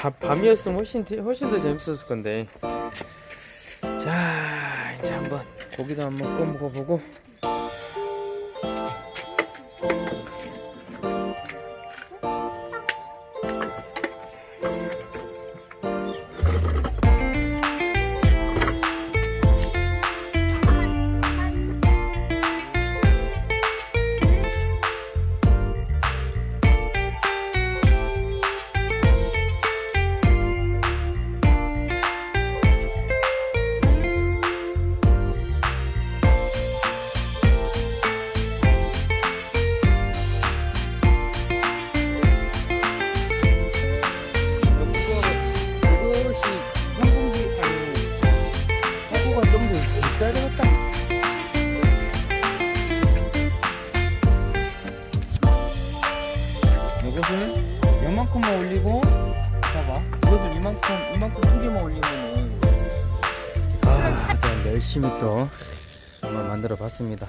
밤, 밤이었으면 훨씬 더- 훨씬 더 재밌었을 건데. 자 이제 한번 고기도 한번 구워 먹어보고 이것을 요만큼만 올리고 봐봐. 이것을 이만큼 이만큼 크게만 올리면은. 아 일단 열심히 또 한번 만들어 봤습니다.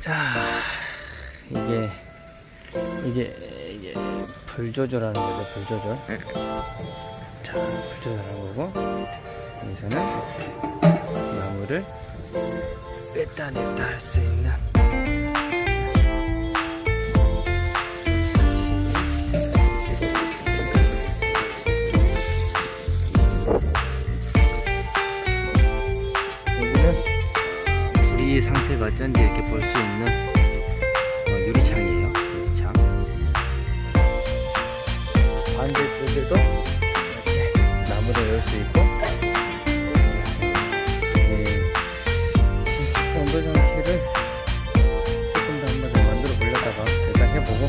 자 이게 이게 이게 불 조절하는 거죠 불 조절? 자 불 조절하는 거고 여기서는 나무를 뺐다 냈다 할 수 있는 이 상태가 어쩐지 이렇게 볼 수 있는 어, 유리창이에요. 유리창. 반대쪽에도 나무를 열 수 있고 네. 온도 정치를 조금 더 한번 만들어 보려다가 일단 해보고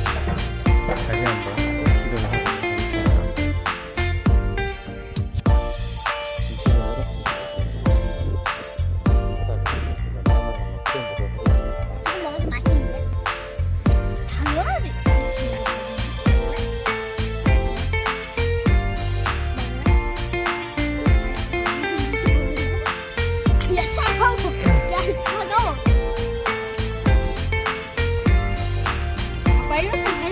Why do you